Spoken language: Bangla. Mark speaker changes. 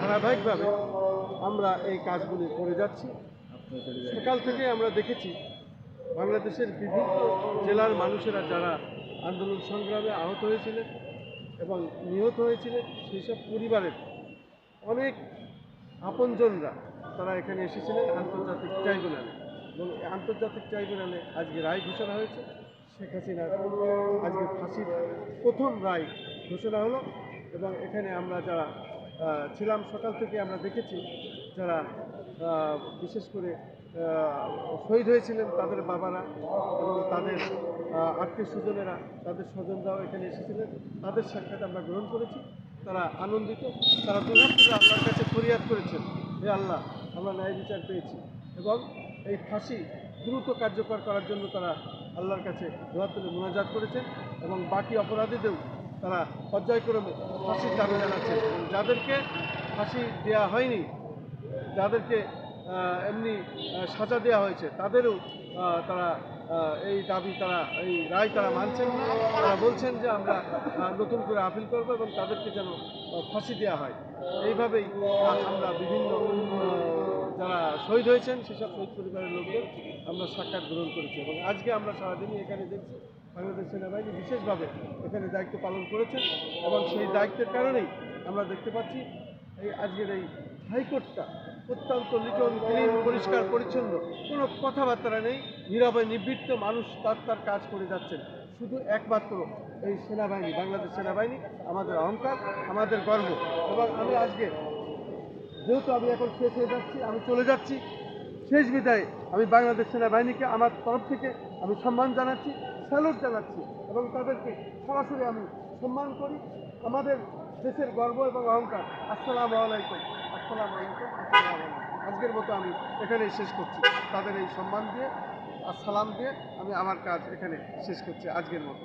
Speaker 1: ধারাবাহিকভাবে আমরা এই কাজগুলি করে যাচ্ছি। সকাল থেকে আমরা দেখেছি বাংলাদেশের বিভিন্ন জেলার মানুষেরা যারা আন্দোলন সংগ্রামে আহত হয়েছিলেন এবং নিহত হয়েছিলেন সেই সব পরিবারের অনেক আপনজনরা তারা এখানে এসেছিলেন আন্তর্জাতিক ট্রাইব্যুনালে। এবং আন্তর্জাতিক ট্রাইব্যুনালে আজকে রায় ঘোষণা হয়েছে। শেখ হাসিনার আজকে ফাঁসির প্রথম রায় ঘোষণা হলো এবং এখানে আমরা যারা ছিলাম সকাল থেকে আমরা দেখেছি যারা বিশেষ করে শহীদ হয়েছিলেন তাদের বাবারা এবং তাদের আত্মীয় স্বজনেরা, তাদের স্বজনরাও এখানে এসেছিলেন। তাদের সাক্ষাৎ আমরা গ্রহণ করেছি। তারা আনন্দিত। তারা দুর্গাপুরে আল্লাহর কাছে ফরিয়াদ করেছেন। হে আল্লাহ, আমরা ন্যায় বিচার পেয়েছি। এবং এই ফাঁসি দ্রুত কার্যকর করার জন্য তারা আল্লাহর কাছে দোয়া তুলে মোনাজাত করেছেন এবং বাকি অপরাধীদেরও তারা পর্যায়ক্রমে ফাঁসির দাবি জানাচ্ছেন যাদেরকে ফাঁসি দেওয়া হয়নি, যাদেরকে এমনি সাজা দেওয়া হয়েছে। তাদেরও তারা এই দাবি তারা, এই রায় তারা মানছেন। তারা বলছেন যে আমরা নতুন করে আপিল করব এবং তাদেরকে যেন ফাঁসি দেওয়া হয়। এইভাবেই আমরা বিভিন্ন যারা শহীদ হয়েছেন, সেসব শহীদ পরিবারের লোকদের আমরা সাক্ষাৎ গ্রহণ করেছি। এবং আজকে আমরা সারাদিনই এখানে দেখছি, বাংলাদেশ সেনাবাহিনী বিশেষভাবে এখানে দায়িত্ব পালন করেছেন এবং সেই দায়িত্বের কারণেই আমরা দেখতে পাচ্ছি, এই আজকের এই হাইকোর্টটা অত্যন্ত লিটন ক্লিন, পরিষ্কার, পরিচ্ছন্ন। কোনো কথাবার্তা নেই। নীরবে, নিবৃত্ত মানুষ তার তার কাজ করে যাচ্ছেন। শুধু একমাত্র এই সেনাবাহিনী, বাংলাদেশ সেনাবাহিনী, আমাদের অহংকার, আমাদের গর্ব। এবং আমি আজকে, যেহেতু আমি এখন শেষ হয়ে যাচ্ছি, আমি চলে যাচ্ছি, শেষ বিদায়ে আমি বাংলাদেশ সেনাবাহিনীকে, আমার তরফ থেকে আমি সম্মান জানাচ্ছি, স্যালুট জানাচ্ছি এবং তাদেরকে সরাসরি আমি সম্মান করি। আমাদের দেশের গর্ব এবং অহংকার। আসসালামু আলাইকুম। আজকের মতো আমি এখানেই শেষ করছি। তাদের এই সম্মান দিয়ে আর সালাম দিয়ে আমি আমার কাজ এখানে শেষ করছি আজকের মতো।